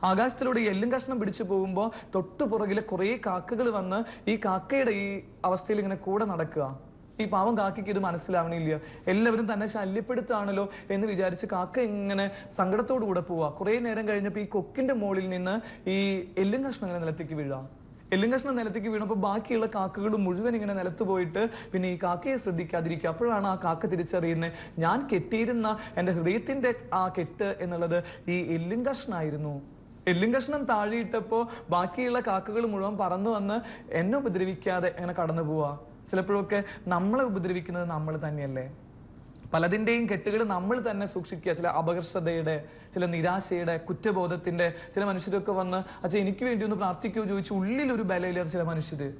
ആകാശത്തിലൂടെ എല്ലും കഷ്ണം പിടിച്ചു പോകുമ്പോൾ തൊട്ടു പുറകിലെ കുറേ കാക്കകൾ വന്ന് ഈ കാക്കയുടെ ഈ അവസ്ഥയിൽ ഇങ്ങനെ കൂടെ നടക്കുക. ഈ പാവം കാക്കയ്ക്ക് ഇത് മനസ്സിലാവണില്ല. എല്ലാവരും തന്നെ ശല്യപ്പെടുത്താണല്ലോ എന്ന് വിചാരിച്ച് കാക്ക ഇങ്ങനെ സങ്കടത്തോടു കൂടെ പോവാ. കുറെ നേരം കഴിഞ്ഞപ്പോൾ ഈ കൊക്കിന്റെ മുകളിൽ നിന്ന് ഈ എല്ലും കഷ്ണം ഇങ്ങനെ നിലത്തേക്ക് വീഴാം. എല്ലും കഷ്ണം നിലത്തേക്ക് വീണപ്പോൾ ബാക്കിയുള്ള കാക്കകൾ മുഴുവൻ ഇങ്ങനെ നിലത്ത് പോയിട്ട് പിന്നെ ഈ കാക്കയെ ശ്രദ്ധിക്കാതിരിക്കുക. അപ്പോഴാണ് ആ കാക്ക തിരിച്ചറിയുന്നത് ഞാൻ കെട്ടിയിരുന്ന എന്റെ ഹൃദയത്തിന്റെ ആ കെട്ട് എന്നുള്ളത് ഈ എല്ലും കഷ്ണമായിരുന്നു എല്ലും കഷ്ണം താഴെയിട്ടപ്പോ ബാക്കിയുള്ള കാക്കകൾ മുഴുവൻ പറന്നു വന്ന് എന്നെ ഉപദ്രവിക്കാതെ അങ്ങനെ കടന്നു പോവാ ചിലപ്പോഴൊക്കെ നമ്മളെ ഉപദ്രവിക്കുന്നത് നമ്മൾ തന്നെയല്ലേ? പലതിന്റെയും കെട്ടുകൾ നമ്മൾ തന്നെ സൂക്ഷിക്കുക. ചില അപകർഷതയുടെ ചില നിരാശയുടെ കുറ്റബോധത്തിന്റെ ചില മനുഷ്യരൊക്കെ വന്ന് അച്ഛാ എനിക്ക് വേണ്ടി ഒന്ന് പ്രാർത്ഥിക്കുകയോ ചോദിച്ചു ഉള്ളിലൊരു ബലയിലേറെ ചില മനുഷ്യർ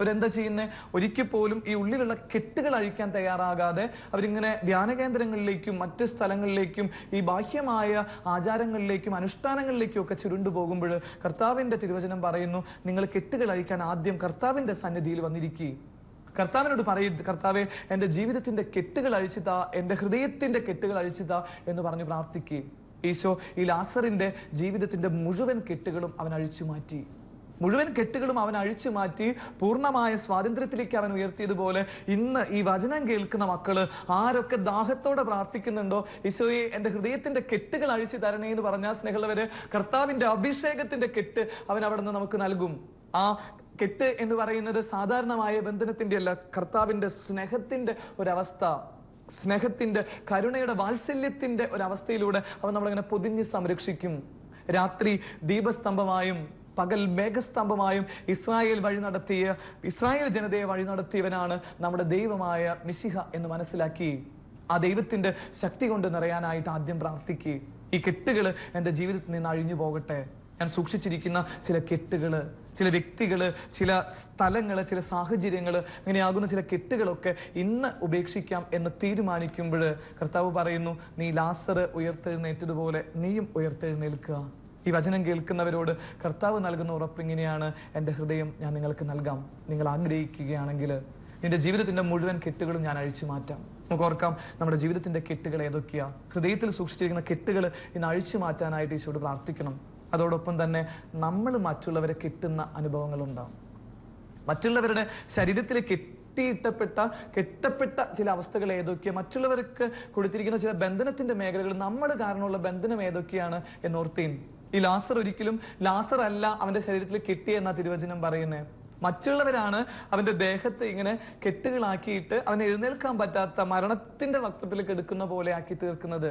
അവരെന്താ ചെയ്യുന്നത് ഒരിക്കൽ പോലും ഈ ഉള്ളിലുള്ള കെട്ടുകൾ അഴിക്കാൻ തയ്യാറാകാതെ അവരിങ്ങനെ ധ്യാന കേന്ദ്രങ്ങളിലേക്കും മറ്റ് സ്ഥലങ്ങളിലേക്കും ഈ ബാഹ്യമായ ആചാരങ്ങളിലേക്കും അനുഷ്ഠാനങ്ങളിലേക്കും ഒക്കെ ചുരുണ്ടു പോകുമ്പോൾ കർത്താവിന്റെ തിരുവചനം പറയുന്നു നിങ്ങൾ കെട്ടുകൾ അഴിക്കാൻ ആദ്യം കർത്താവിന്റെ സന്നിധിയിൽ വന്നിരിക്കുകയും കർത്താവിനോട് പറയും കർത്താവെ എന്റെ ജീവിതത്തിന്റെ കെട്ടുകൾ അഴിച്ചുതാ എന്റെ ഹൃദയത്തിന്റെ കെട്ടുകൾ അഴിച്ചുതാ എന്ന് പറഞ്ഞ് പ്രാർത്ഥിക്കുകയും ഈശോ ഈ ലാസറിന്റെ ജീവിതത്തിന്റെ മുഴുവൻ കെട്ടുകളും അവൻ അഴിച്ചു മാറ്റി. മുഴുവൻ കെട്ടുകളും അവൻ അഴിച്ചു മാറ്റി പൂർണമായ സ്വാതന്ത്ര്യത്തിലേക്ക് അവൻ ഉയർത്തിയതുപോലെ ഇന്ന് ഈ വചനം കേൾക്കുന്ന മക്കൾ ആരൊക്കെ ദാഹത്തോടെ പ്രാർത്ഥിക്കുന്നുണ്ടോ? ഈശോയെ എന്റെ ഹൃദയത്തിന്റെ കെട്ടുകൾ അഴിച്ചു തരണേ എന്ന് പറഞ്ഞാൽ സ്നേഹമുള്ളവര് കർത്താവിന്റെ അഭിഷേകത്തിന്റെ കെട്ട് അവൻ അവിടെ നിന്ന് നമുക്ക് നൽകും. ആ കെട്ട് എന്ന് പറയുന്നത് സാധാരണമായ ബന്ധനത്തിന്റെ അല്ല കർത്താവിന്റെ സ്നേഹത്തിന്റെ ഒരവസ്ഥ. സ്നേഹത്തിന്റെ കരുണയുടെ വാത്സല്യത്തിന്റെ ഒരവസ്ഥയിലൂടെ അവൻ നമ്മളിങ്ങനെ പൊതിഞ്ഞ് സംരക്ഷിക്കും. രാത്രി ദീപസ്തംഭമായും പകൽ മേഘസ്തംഭമായും ഇസ്രായേൽ വഴി നടത്തിയ ഇസ്രായേൽ ജനതയെ വഴി നടത്തിയവനാണ് നമ്മുടെ ദൈവമായ മിശിഹ എന്ന് മനസ്സിലാക്കി. ആ ദൈവത്തിന്റെ ശക്തി കൊണ്ട് നിറയാനായിട്ട് ആദ്യം പ്രാർത്ഥിക്കുക ഈ കെട്ടുകൾ എന്റെ ജീവിതത്തിൽ നിന്ന് അഴിഞ്ഞു പോകട്ടെ. ഞാൻ സൂക്ഷിച്ചിരിക്കുന്ന ചില കെട്ടുകൾ ചില വ്യക്തികൾ ചില സ്ഥലങ്ങൾ ചില സാഹചര്യങ്ങൾ അങ്ങനെയാകുന്ന ചില കെട്ടുകളൊക്കെ ഇന്ന് ഉപേക്ഷിക്കാം എന്ന് തീരുമാനിക്കുമ്പോൾ കർത്താവ് പറയുന്നു നീ ലാസർ ഉയർത്തെഴുന്നേറ്റതുപോലെ നീയും ഉയർത്തെഴുന്നേൽക്കുക. ഈ വചനം കേൾക്കുന്നവരോട് കർത്താവ് നൽകുന്ന ഉറപ്പ് ഇങ്ങനെയാണ് എന്റെ ഹൃദയം ഞാൻ നിങ്ങൾക്ക് നൽകാം. നിങ്ങൾ ആഗ്രഹിക്കുകയാണെങ്കിൽ നിന്റെ ജീവിതത്തിന്റെ മുഴുവൻ കെട്ടുകളും ഞാൻ അഴിച്ചു മാറ്റാം. നമുക്ക് ഓർക്കാം നമ്മുടെ ജീവിതത്തിന്റെ കെട്ടുകൾ ഏതൊക്കെയാണ് ഹൃദയത്തിൽ സൂക്ഷിച്ചിരിക്കുന്ന കെട്ടുകൾ ഇന്ന് അഴിച്ചു മാറ്റാനായിട്ട് ഈശോട് പ്രാർത്ഥിക്കണം. അതോടൊപ്പം തന്നെ നമ്മൾ മറ്റുള്ളവരെ കിട്ടുന്ന അനുഭവങ്ങളുണ്ടാവും. മറ്റുള്ളവരുടെ ശരീരത്തിൽ കെട്ടിയിട്ടപ്പെട്ട കെട്ടപ്പെട്ട ചില അവസ്ഥകൾ ഏതൊക്കെയാണ് മറ്റുള്ളവർക്ക് കൊടുത്തിരിക്കുന്ന ചില ബന്ധനത്തിന്റെ മേഖലകൾ നമ്മൾ കാരണമുള്ള ബന്ധനം ഏതൊക്കെയാണ് എന്നോർത്തേൻ. ഈ ലാസർ ഒരിക്കലും ലാസർ അല്ല അവന്റെ ശരീരത്തിൽ കെട്ടിയ എന്ന തിരുവചനം പറയുന്നത് മറ്റുള്ളവരാണ് അവന്റെ ദേഹത്തെ ഇങ്ങനെ കെട്ടുകളാക്കിയിട്ട് അവനെ എഴുന്നേൽക്കാൻ പറ്റാത്ത മരണത്തിന്റെ വക്തത്തിലേക്ക് എടുക്കുന്ന പോലെ ആക്കി തീർക്കുന്നത്.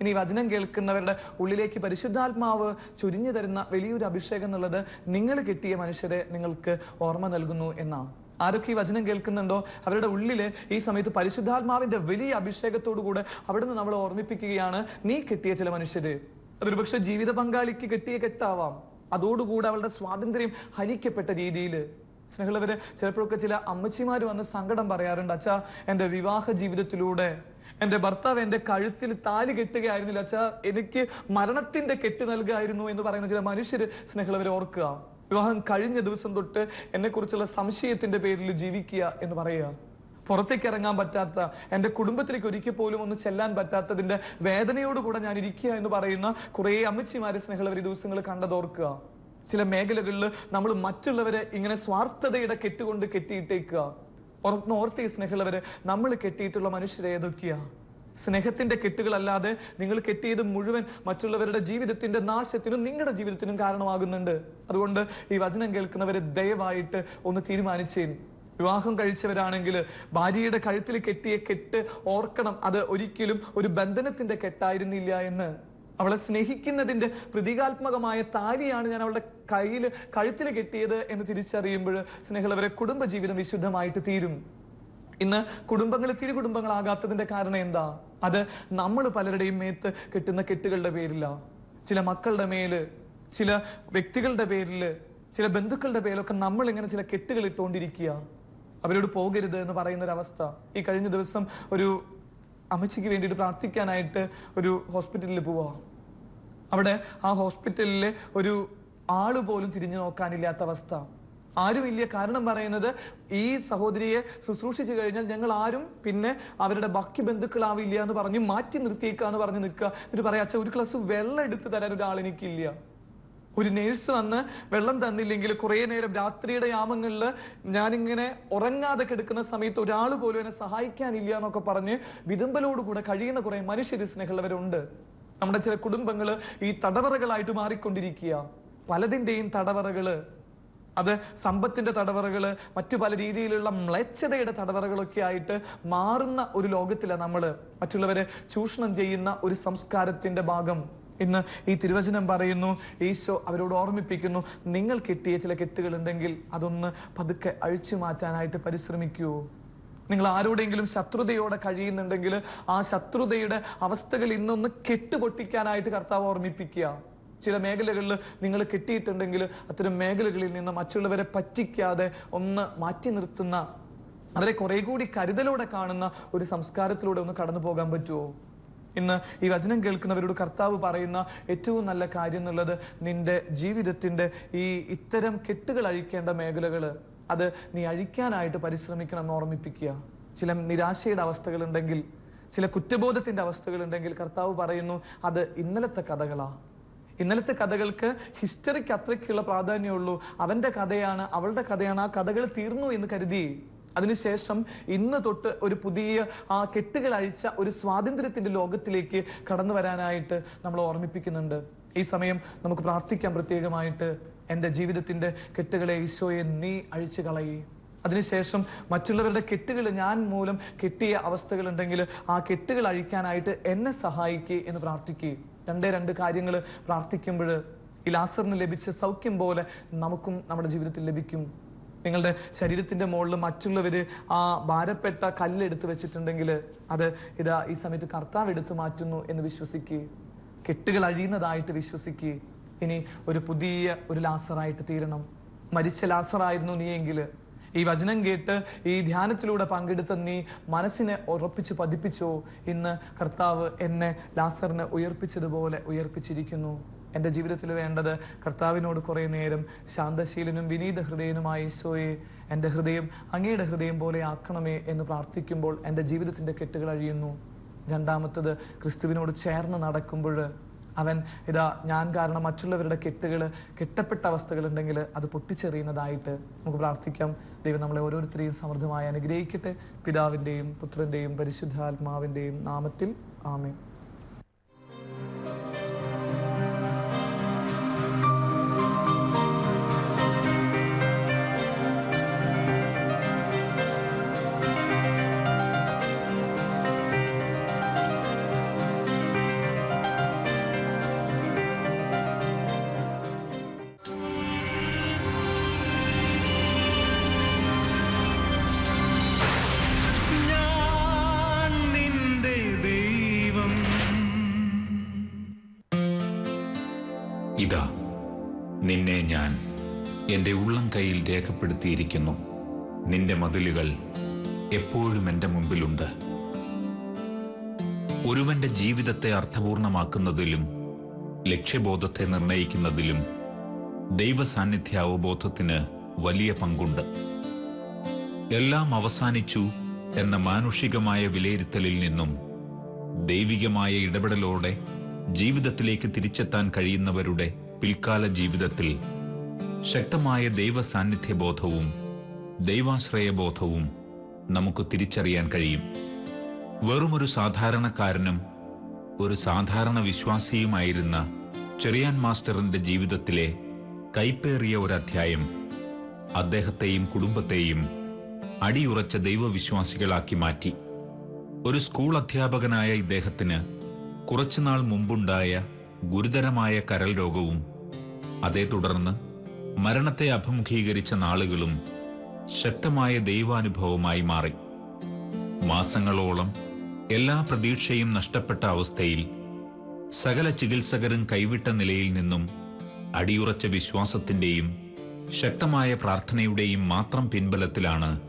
ഇനി വചനം കേൾക്കുന്നവരുടെ ഉള്ളിലേക്ക് പരിശുദ്ധാത്മാവ് ചുരിഞ്ഞു തരുന്ന വലിയൊരു അഭിഷേകം എന്നുള്ളത് നിങ്ങൾ കിട്ടിയ മനുഷ്യരെ നിങ്ങൾക്ക് ഓർമ്മ നൽകുന്നു എന്നാണ്. ആരൊക്കെ ഈ വചനം കേൾക്കുന്നുണ്ടോ? അവരുടെ ഉള്ളിൽ ഈ സമയത്ത് പരിശുദ്ധാത്മാവിന്റെ വലിയ അഭിഷേകത്തോടു കൂടെ അവിടുന്ന് നമ്മൾ ഓർമ്മിപ്പിക്കുകയാണ് നീ കിട്ടിയ ചില മനുഷ്യര്. അതൊരു പക്ഷെ ജീവിത പങ്കാളിക്ക് കിട്ടിയ കെട്ടാവാം. അതോടുകൂടെ അവളുടെ സ്വാതന്ത്ര്യം ഹനിക്കപ്പെട്ട രീതിയിൽ സ്നേഹമുള്ളവര് ചിലപ്പോഴൊക്കെ ചില അമ്മച്ചിമാർ വന്ന് സങ്കടം പറയാറുണ്ട് അച്ഛാ എന്റെ വിവാഹ ജീവിതത്തിലൂടെ എന്റെ ഭർത്താവ് എന്റെ കഴുത്തിൽ താലി കെട്ടുകയായിരുന്നില്ല. അച്ഛാ എനിക്ക് മരണത്തിന്റെ കെട്ട് നൽകുകയായിരുന്നു എന്ന് പറയുന്ന ചില മനുഷ്യര് സ്നേഹമുള്ളവരെ ഓർക്കുക. വിവാഹം കഴിഞ്ഞ ദിവസം തൊട്ട് എന്നെ കുറിച്ചുള്ള സംശയത്തിന്റെ പേരിൽ ജീവിക്കുക എന്ന് പറയുക. പുറത്തേക്ക് ഇറങ്ങാൻ പറ്റാത്ത എന്റെ കുടുംബത്തിലേക്ക് ഒരിക്കൽ പോലും ഒന്ന് ചെല്ലാൻ പറ്റാത്തതിന്റെ വേദനയോടുകൂടെ ഞാൻ ഇരിക്കുക എന്ന് പറയുന്ന കുറേ അമ്മച്ചിമാരെ സ്നേഹമുള്ളവർ ഈ ദിവസങ്ങൾ കണ്ടതോർക്കുക ചില മേഖലകളിൽ നമ്മൾ മറ്റുള്ളവരെ ഇങ്ങനെ സ്വാർത്ഥതയുടെ കെട്ടുകൊണ്ട് കെട്ടിയിട്ടേക്കുക. ഓർത്ത് ഓർത്തി സ്നേഹമുള്ളവര് നമ്മൾ കെട്ടിയിട്ടുള്ള മനുഷ്യരെ ഏതൊക്കെയാ? സ്നേഹത്തിന്റെ കെട്ടുകളല്ലാതെ നിങ്ങൾ കെട്ടിയത് മുഴുവൻ മറ്റുള്ളവരുടെ ജീവിതത്തിന്റെ നാശത്തിനും നിങ്ങളുടെ ജീവിതത്തിനും കാരണമാകുന്നുണ്ട്. അതുകൊണ്ട് ഈ വചനം കേൾക്കുന്നവരെ ദയവായിട്ട് ഒന്ന് തീരുമാനിച്ചേൻ വിവാഹം കഴിച്ചവരാണെങ്കിൽ ഭാര്യയുടെ കഴുത്തിൽ കെട്ടിയ കെട്ട് ഓർക്കണം. അത് ഒരിക്കലും ഒരു ബന്ധനത്തിന്റെ കെട്ടായിരുന്നില്ല എന്ന്. അവളെ സ്നേഹിക്കുന്നതിന്റെ പ്രതീകാത്മകമായ താലിയാണ് ഞാൻ അവളുടെ കയ്യിൽ കഴുത്തിൽ കെട്ടിയത് എന്ന് തിരിച്ചറിയുമ്പോൾ സ്നേഹമുള്ളവരെ കുടുംബജീവിതം വിശുദ്ധമായിട്ട് തീരും. ഇന്ന് കുടുംബങ്ങൾ തിരു കുടുംബങ്ങളാകാത്തതിന്റെ കാരണം എന്താ? അത് നമ്മൾ പലരുടെയും മേത്ത് കെട്ടുന്ന കെട്ടുകളുടെ പേരില ചില മക്കളുടെ മേൽ ചില വ്യക്തികളുടെ പേരിൽ ചില ബന്ധുക്കളുടെ പേരിലൊക്കെ നമ്മൾ ഇങ്ങനെ ചില കെട്ടുകൾ ഇട്ടുകൊണ്ടിരിക്കുക. അവരോട് പോകരുത് എന്ന് പറയുന്ന ഒരു അവസ്ഥ ഈ കഴിഞ്ഞ ദിവസം ഒരു അമ്മച്ചിക്ക് വേണ്ടിയിട്ട് പ്രാർത്ഥിക്കാനായിട്ട് ഒരു ഹോസ്പിറ്റലിൽ പോവാ. അവിടെ ആ ഹോസ്പിറ്റലിലെ ഒരു ആൾ പോലും തിരിഞ്ഞു നോക്കാനില്ലാത്ത അവസ്ഥ. ആരുമില്ല കാരണം പറയുന്നത് ഈ സഹോദരിയെ ശുശ്രൂഷിച്ചു കഴിഞ്ഞാൽ ഞങ്ങൾ ആരും പിന്നെ അവരുടെ ബാക്കി ബന്ധുക്കളാവില്ല എന്ന് പറഞ്ഞ് മാറ്റി നിർത്തിയേക്കാന്ന് പറഞ്ഞ് നിൽക്കുക. എന്നിട്ട് പറയാ "അച്ഛാ, ഒരു ഗ്ലാസ് വെള്ളം എടുത്തു തരാൻ ഒരാൾ എനിക്കില്ല. ഒരു നേഴ്സ് വന്ന് വെള്ളം തന്നില്ലെങ്കിൽ കുറേ നേരം രാത്രിയുടെ യാമങ്ങളിൽ ഞാനിങ്ങനെ ഉറങ്ങാതെ കിടക്കുന്ന സമയത്ത് ഒരാൾ പോലും എന്നെ സഹായിക്കാനില്ല എന്നൊക്കെ പറഞ്ഞ് വിതുമ്പലോടുകൂടെ കഴിയുന്ന കുറെ മനുഷ്യര് സ്നേഹമുള്ളവരുണ്ട് നമ്മുടെ ചില കുടുംബങ്ങൾ ഈ തടവറകളായിട്ട് മാറിക്കൊണ്ടിരിക്കുക. പലതിന്റെയും തടവറകൾ. അത് സമ്പത്തിന്റെ തടവറകൾ മറ്റു പല രീതിയിലുള്ള മ്ലച്ഛതയുടെ തടവറകളൊക്കെ ആയിട്ട് മാറുന്ന ഒരു ലോകത്തിലാണ് നമ്മൾ മറ്റുള്ളവരെ ചൂഷണം ചെയ്യുന്ന ഒരു സംസ്കാരത്തിന്റെ ഭാഗം. ഇന്ന് ഈ തിരുവചനം പറയുന്നു. ഈശോ അവരോട് ഓർമ്മിപ്പിക്കുന്നു. നിങ്ങൾ കിട്ടിയ ചില കെട്ടുകൾ ഉണ്ടെങ്കിൽ അതൊന്ന് പതുക്കെ അഴിച്ചു മാറ്റാനായിട്ട് പരിശ്രമിക്കൂ. നിങ്ങൾ ആരോടെങ്കിലും ശത്രുതയോടെ കഴിയുന്നുണ്ടെങ്കിൽ ആ ശത്രുതയുടെ അവസ്ഥകൾ ഇന്നൊന്ന് കെട്ടുപൊട്ടിക്കാനായിട്ട് കർത്താവ് ഓർമ്മിപ്പിക്കുക. ചില മേഖലകളിൽ നിങ്ങൾ കെട്ടിയിട്ടുണ്ടെങ്കിൽ അത്തരം മേഖലകളിൽ നിന്ന് മറ്റുള്ളവരെ പറ്റിക്കാതെ ഒന്ന് മാറ്റി നിർത്തുന്ന അവരെ കുറെ കൂടി കരുതലോടെ കാണുന്ന ഒരു സംസ്കാരത്തിലൂടെ ഒന്ന് കടന്നു പോകാൻ പറ്റുമോ? ഇന്ന് ഈ വചനം കേൾക്കുന്നവരോട് കർത്താവ് പറയുന്ന ഏറ്റവും നല്ല കാര്യം എന്നുള്ളത് നിന്റെ ജീവിതത്തിന്റെ ഈ ഇത്തരം കെട്ടുകൾ അഴിക്കേണ്ട മേഖലകൾ അത് നീ അഴിക്കാനായിട്ട് പരിശ്രമിക്കണം എന്ന് ഓർമ്മിപ്പിക്കുക. ചില നിരാശയുടെ അവസ്ഥകളുണ്ടെങ്കിൽ ചില കുറ്റബോധത്തിന്റെ അവസ്ഥകളുണ്ടെങ്കിൽ കർത്താവ് പറയുന്നു അത് ഇന്നലത്തെ കഥകളാണ് ഇന്നലത്തെ കഥകൾക്ക് ഹിസ്റ്ററിക്ക് അത്രയ്ക്കുള്ള പ്രാധാന്യമുള്ളൂ. അവന്റെ കഥയാണ് അവളുടെ കഥയാണ് ആ കഥകൾ തീർന്നു എന്ന് കരുതി. അതിനുശേഷം ഇന്ന് തൊട്ട് ഒരു പുതിയ ആ കെട്ടുകൾ അഴിച്ച ഒരു സ്വാതന്ത്ര്യത്തിന്റെ ലോകത്തിലേക്ക് കടന്നു വരാനായിട്ട് നമ്മൾ ഓർമ്മിപ്പിക്കുന്നുണ്ട്. ഈ സമയം നമുക്ക് പ്രാർത്ഥിക്കാം പ്രത്യേകമായിട്ട്. എന്റെ ജീവിതത്തിന്റെ കെട്ടുകളെ ഈശോയെ നീ അഴിച്ചു കളയേ. അതിനുശേഷം മറ്റുള്ളവരുടെ കെട്ടുകൾ ഞാൻ മൂലം കെട്ടിയ അവസ്ഥകളുണ്ടെങ്കിൽ ആ കെട്ടുകൾ അഴിക്കാനായിട്ട് എന്നെ സഹായിക്കേ എന്ന് പ്രാർത്ഥിക്കുക രണ്ടേ രണ്ട് കാര്യങ്ങൾ പ്രാർത്ഥിക്കുമ്പോൾ ഈ ലാസറിന് ലഭിച്ച സൗഖ്യം പോലെ നമുക്കും നമ്മുടെ ജീവിതത്തിൽ ലഭിക്കും. നിങ്ങളുടെ ശരീരത്തിന്റെ മുകളിൽ മറ്റുള്ളവർ ആ ഭാരപ്പെട്ട കല്ലെടുത്ത് വെച്ചിട്ടുണ്ടെങ്കിൽ അത് ഇതാ ഈ സമയത്ത് കർത്താവ് എടുത്തു മാറ്റുന്നു എന്ന് വിശ്വസിക്കുക കെട്ടുകൾ അഴിയുന്നതായിട്ട് വിശ്വസിക്കുക ഇനി ഒരു പുതിയ ഒരു ലാസറായിട്ട് തീരണം. മരിച്ച ലാസറായിരുന്നു നീയെങ്കിൽ. ഈ വചനം കേട്ട് ഈ ധ്യാനത്തിലൂടെ പങ്കെടുത്ത നീ മനസ്സിനെ ഉറപ്പിച്ച് പതിപ്പിച്ചോ? ഇന്ന് കർത്താവ് എന്നെ ലാസറിനെ ഉയർപ്പിച്ചതുപോലെ ഉയർപ്പിച്ചിരിക്കുന്നു. എന്റെ ജീവിതത്തിൽ വേണ്ടത് കർത്താവിനോട് കുറേ നേരം ശാന്തശീലനും വിനീത ഹൃദയനുമായ ഈശോയെ എന്റെ ഹൃദയം അങ്ങയുടെ ഹൃദയം പോലെ ആക്കണമേ എന്ന് പ്രാർത്ഥിക്കുമ്പോൾ എന്റെ ജീവിതത്തിന്റെ കെട്ടുകൾ അഴിയുന്നു. രണ്ടാമത്തത് ക്രിസ്തുവിനോട് ചേർന്ന് നടക്കുമ്പോൾ അവൻ ഇതാ ഞാൻ കാരണം മറ്റുള്ളവരുടെ കെട്ടുകൾ കെട്ടപ്പെട്ട അവസ്ഥകൾ ഉണ്ടെങ്കിൽ അത് പൊട്ടിച്ചെറിയുന്നതായിട്ട് നമുക്ക് പ്രാർത്ഥിക്കാം. ദൈവം നമ്മളെ ഓരോരുത്തരെയും സമൃദ്ധമായി അനുഗ്രഹിക്കട്ടെ. പിതാവിന്റെയും പുത്രന്റെയും പരിശുദ്ധാത്മാവിന്റെയും നാമത്തിൽ. ആമേൻ. ഉള്ളം കയ്യിൽ രേഖപ്പെടുത്തിയിരിക്കുന്നു. നിന്റെ മതിലുകൾ എപ്പോഴും എന്റെ മുമ്പിലുണ്ട്. ഒരുവന്റെ ജീവിതത്തെ അർത്ഥപൂർണമാക്കുന്നതിലും ലക്ഷ്യബോധത്തെ നിർണയിക്കുന്നതിലും ദൈവസാന്നിധ്യ അവബോധത്തിന് വലിയ പങ്കുണ്ട്. എല്ലാം അവസാനിച്ചു എന്ന മാനുഷികമായ വിലയിരുത്തലിൽ നിന്നും ദൈവികമായ ഇടപെടലോടെ ജീവിതത്തിലേക്ക് തിരിച്ചെത്താൻ കഴിയുന്നവരുടെ പിൽക്കാല ജീവിതത്തിൽ ശക്തമായ ദൈവ സാന്നിധ്യബോധവും ദൈവാശ്രയബോധവും നമുക്ക് തിരിച്ചറിയാൻ കഴിയും. വെറുമൊരു സാധാരണക്കാരനും ഒരു സാധാരണ വിശ്വാസിയുമായിരുന്ന ചെറിയാൻ മാസ്റ്ററിന്റെ ജീവിതത്തിലെ കൈപ്പേറിയ ഒരു അധ്യായം അദ്ദേഹത്തെയും കുടുംബത്തെയും അടിയുറച്ച ദൈവവിശ്വാസികളാക്കി മാറ്റി. ഒരു സ്കൂൾ അധ്യാപകനായ ഇദ്ദേഹത്തിന് കുറച്ചുനാൾ മുമ്പുണ്ടായ ഗുരുതരമായ കരൽ രോഗവും അതേ തുടർന്ന് മരണത്തെ അഭിമുഖീകരിച്ച നാളുകളും ശക്തമായ ദൈവാനുഭവമായി മാറി. മാസങ്ങളോളം എല്ലാ പ്രതീക്ഷയും നഷ്ടപ്പെട്ട അവസ്ഥയിൽ സകല ചികിത്സകരും കൈവിട്ട നിലയിൽ നിന്നും അടിയുറച്ച വിശ്വാസത്തിന്റെയും ശക്തമായ പ്രാർത്ഥനയുടെയും മാത്രം പിൻബലത്തിലാണ്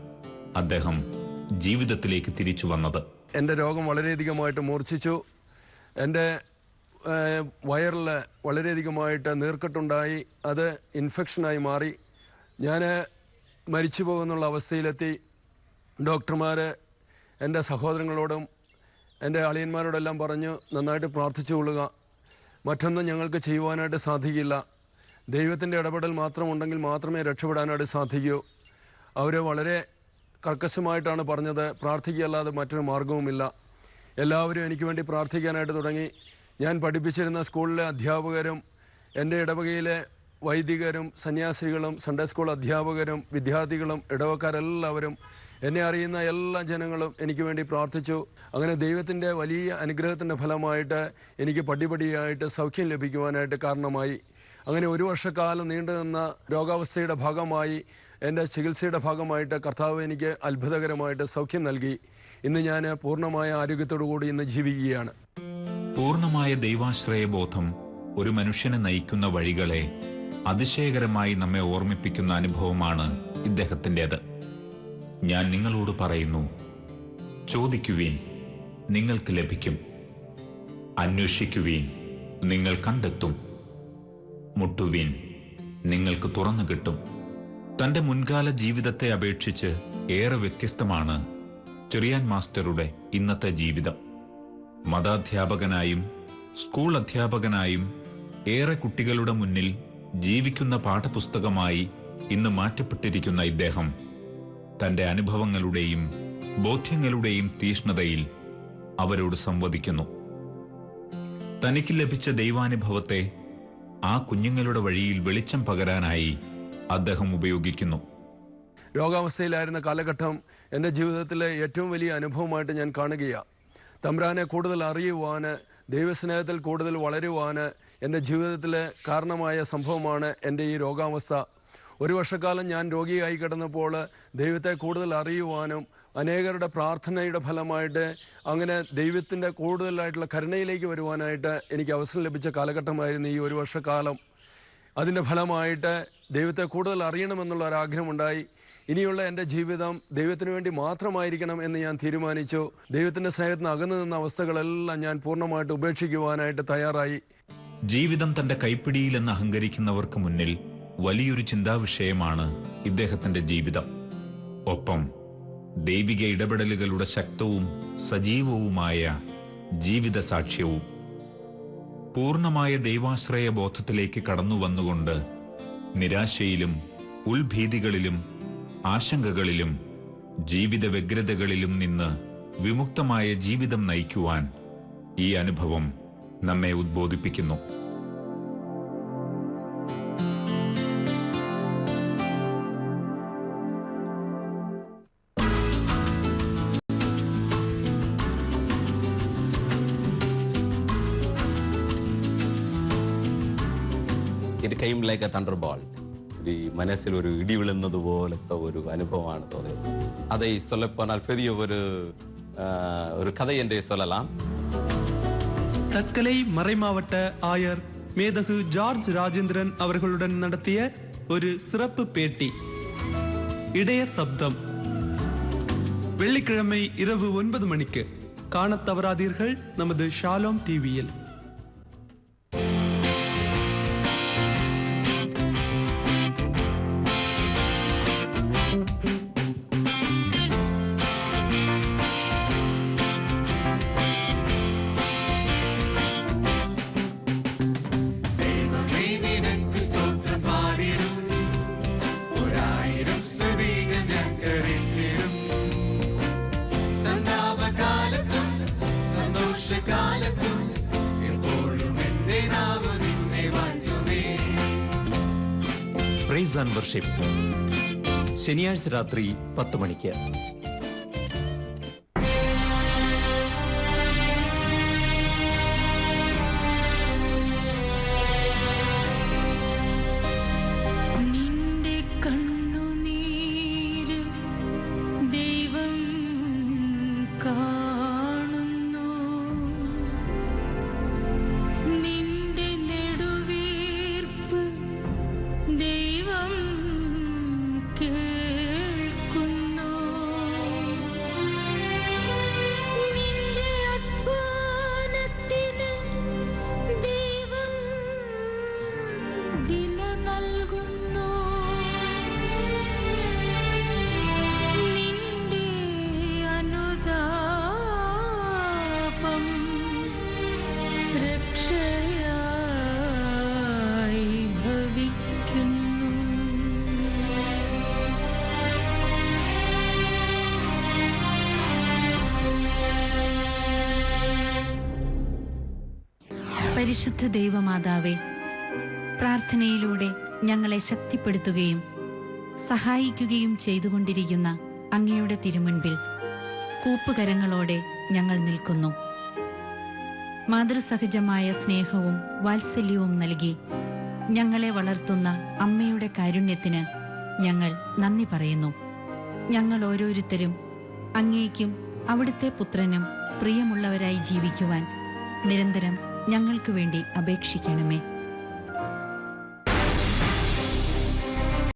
അദ്ദേഹം ജീവിതത്തിലേക്ക് തിരിച്ചു വന്നത്. എന്റെ രോഗം വളരെയധികമായിട്ട് മൂർച്ഛിച്ചു. എന്റെ വയറിൽ വളരെയധികമായിട്ട് നീർക്കെട്ടുണ്ടായി അത് ഇൻഫെക്ഷനായി മാറി. ഞാൻ മരിച്ചു പോകുന്നുള്ള അവസ്ഥയിലെത്തി. ഡോക്ടർമാർ എന്റെ സഹോദരങ്ങളോടും എന്റെ അളിയന്മാരോടെല്ലാം പറഞ്ഞു നന്നായിട്ട് പ്രാർത്ഥിച്ചു കൊള്ളുക. മറ്റൊന്നും ഞങ്ങൾക്ക് ചെയ്യുവാനായിട്ട് സാധിക്കില്ല. ദൈവത്തിന്റെ ഇടപെടൽ മാത്രം ഉണ്ടെങ്കിൽ മാത്രമേ രക്ഷപ്പെടാനായിട്ട് സാധിക്കൂ. അവർ വളരെ കർക്കശമായിട്ടാണ് പറഞ്ഞത്. പ്രാർത്ഥിക്കുകയല്ലാതെ മറ്റൊരു മാർഗവുമില്ല എല്ലാവരും എനിക്ക് വേണ്ടി പ്രാർത്ഥിക്കാനായിട്ട് തുടങ്ങി. ഞാൻ പഠിപ്പിച്ചിരുന്ന സ്കൂളിലെ അധ്യാപകരും എന്റെ ഇടവകയിലെ വൈദികരും സന്യാസികളും സൺഡേ സ്കൂൾ അധ്യാപകരും വിദ്യാർത്ഥികളും ഇടവക്കാരെല്ലാവരും എന്നെ അറിയുന്ന എല്ലാ ജനങ്ങളും എനിക്ക് വേണ്ടി പ്രാർത്ഥിച്ചു. അങ്ങനെ ദൈവത്തിന്റെ വലിയ അനുഗ്രഹത്തിന്റെ ഫലമായിട്ട് എനിക്ക് പടിപടിയായിട്ട് സൗഖ്യം ലഭിക്കുവാനായിട്ട് കാരണമായി. അങ്ങനെ ഒരു വർഷക്കാലം നീണ്ടു നിന്ന രോഗാവസ്ഥയുടെ ഭാഗമായി എന്റെ ചികിത്സയുടെ ഭാഗമായിട്ട് കർത്താവ് എനിക്ക് അത്ഭുതകരമായിട്ട് സൗഖ്യം നൽകി. ഇന്ന് ഞാൻ പൂർണമായ ആരോഗ്യത്തോടു കൂടി ഇന്ന് ജീവിക്കുകയാണ്. പൂർണമായ ദൈവാശ്രയബോധം ഒരു മനുഷ്യനെ നയിക്കുന്ന വഴികളെ അതിശയകരമായി നമ്മെ ഓർമ്മിപ്പിക്കുന്ന അനുഭവമാണ് ഇദ്ദേഹത്തിന്റെത്. ഞാൻ നിങ്ങളോട് പറയുന്നു ചോദിക്കുവീൻ നിങ്ങൾക്ക് ലഭിക്കും. അന്വേഷിക്കുവീൻ നിങ്ങൾ കണ്ടെത്തും. മുട്ടുവീൻ നിങ്ങൾക്ക് തുറന്നു കിട്ടും. തന്റെ മുൻകാല ജീവിതത്തെ അപേക്ഷിച്ച് ഏറെ വ്യത്യസ്തമാണ് ചെറിയാൻ മാസ്റ്ററുടെ ഇന്നത്തെ ജീവിതം. മതാധ്യാപകനായും സ്കൂൾ അധ്യാപകനായും ഏറെ കുട്ടികളുടെ മുന്നിൽ ജീവിക്കുന്ന പാഠപുസ്തകമായി ഇന്ന് മാറ്റപ്പെട്ടിരിക്കുന്ന ഇദ്ദേഹം തന്റെ അനുഭവങ്ങളുടെയും ബോധ്യങ്ങളുടെയും തീഷ്ണതയിൽ അവരോട് സംവദിക്കുന്നു. തനിക്ക് ലഭിച്ച ദൈവാനുഭവത്തെ ആ കുഞ്ഞുങ്ങളുടെ വഴിയിൽ വെളിച്ചം പകരാനായി അദ്ദേഹം ഉപയോഗിക്കുന്നു. രോഗാവസ്ഥയിലായിരുന്ന കാലഘട്ടം എന്റെ ജീവിതത്തിലെ ഏറ്റവും വലിയ അനുഭവമായിട്ട് ഞാൻ കാണുകയാണ് തമ്പ്രാനെ കൂടുതൽ അറിയുവാൻ ദൈവസ്നേഹത്തിൽ കൂടുതൽ വളരുവാൻ എന്റെ ജീവിതത്തിൽ കാരണമായ സംഭവമാണ് എന്റെ ഈ രോഗാവസ്ഥ. ഒരു വർഷക്കാലം ഞാൻ രോഗിയായി കിടന്നപ്പോൾ ദൈവത്തെ കൂടുതൽ അറിയുവാനും അനേകരുടെ പ്രാർത്ഥനയുടെ ഫലമായിട്ട് അങ്ങനെ ദൈവത്തിന്റെ കൂടുതലായിട്ടുള്ള കരുണയിലേക്ക് വരുവാനായിട്ട് എനിക്ക് അവസരം ലഭിച്ച കാലഘട്ടമായിരുന്നു ഈ ഒരു വർഷക്കാലം. അതിന്റെ ഫലമായിട്ട് ദൈവത്തെ കൂടുതൽ അറിയണമെന്നുള്ള ഒരു ആഗ്രഹമുണ്ടായി ഇനിയുള്ള എന്റെ ജീവിതം ദൈവത്തിന് വേണ്ടി മാത്രമായിരിക്കണം എന്ന് ഞാൻ തീരുമാനിച്ചു. ദൈവത്തിന്റെ സ്നേഹത്തിന് അകന്നു നിന്ന അവസ്ഥകളെല്ലാം ഞാൻ പൂർണമായിട്ട് ഉപേക്ഷിക്കുവാനായിട്ട് തയ്യാറായി. ജീവിതം തന്റെ കൈപ്പിടിയിലെന്ന് അഹങ്കരിക്കുന്നവർക്ക് മുന്നിൽ വലിയൊരു ചിന്താവിഷയമാണ് ഇദ്ദേഹത്തിന്റെ ജീവിതം. ഒപ്പം ദൈവിക ഇടപെടലുകളുടെ ശക്തവും സജീവവുമായ ജീവിത സാക്ഷ്യവും പൂർണമായ ദൈവാശ്രയ ബോധത്തിലേക്ക് കടന്നു വന്നുകൊണ്ട് നിരാശയിലും ഉൾഭീതികളിലും ആശങ്കകളിലും ജീവിത വ്യഗ്രതകളിലും നിന്ന് വിമുക്തമായ ജീവിതം നയിക്കുവാൻ ഈ അനുഭവം നമ്മെ ഉദ്ബോധിപ്പിക്കുന്നു. ലൈക്ക് എ തണ്ടർ ബോൾ ഈ മനസ്സിൽ ഒരു ഇടി വീഴുന്നത് പോലത്തെ ഒരു അനുഭവമാണ് തോന്നിയത് அதை சொல்லப்போனால் பெரிய ஒரு ஆஹ், ஒரு கதை என்றே சொல்லலாம் தக்கலை மறைமாவட்ட ஆயர் மேதகு ஜார்ஜ் ராஜேந்திரன் அவர்களுடன் நடத்திய ஒரு சிறப்பு பேட்டி இடைய சப்தம் வெள்ளிக்கிழமை இரவு ஒன்பது மணிக்கு காணத் தவறாதீர்கள் நமது ஷாலோம் டிவியில் ശനിയാഴ്ച രാത്രി പത്ത് മണിക്ക്. പരിശുദ്ധ ദൈവമാതാവെ പ്രാർത്ഥനയിലൂടെ ഞങ്ങളെ ശക്തിപ്പെടുത്തുകയും സഹായിക്കുകയും ചെയ്തുകൊണ്ടിരിക്കുന്ന അങ്ങയുടെ തിരുമുൻപിൽ കൂപ്പുകരങ്ങളോടെ ഞങ്ങൾ നിൽക്കുന്നു. മാതൃസഹജമായ സ്നേഹവും വാത്സല്യവും നൽകി ഞങ്ങളെ വളർത്തുന്ന അമ്മയുടെ കാരുണ്യത്തിന് ഞങ്ങൾ നന്ദി പറയുന്നു. ഞങ്ങൾ ഓരോരുത്തരും അങ്ങേക്കും അവിടുത്തെ പുത്രനും പ്രിയമുള്ളവരായി ജീവിക്കുവാൻ നിരന്തരം ഞങ്ങൾക്ക് വേണ്ടി അപേക്ഷിക്കണമേ.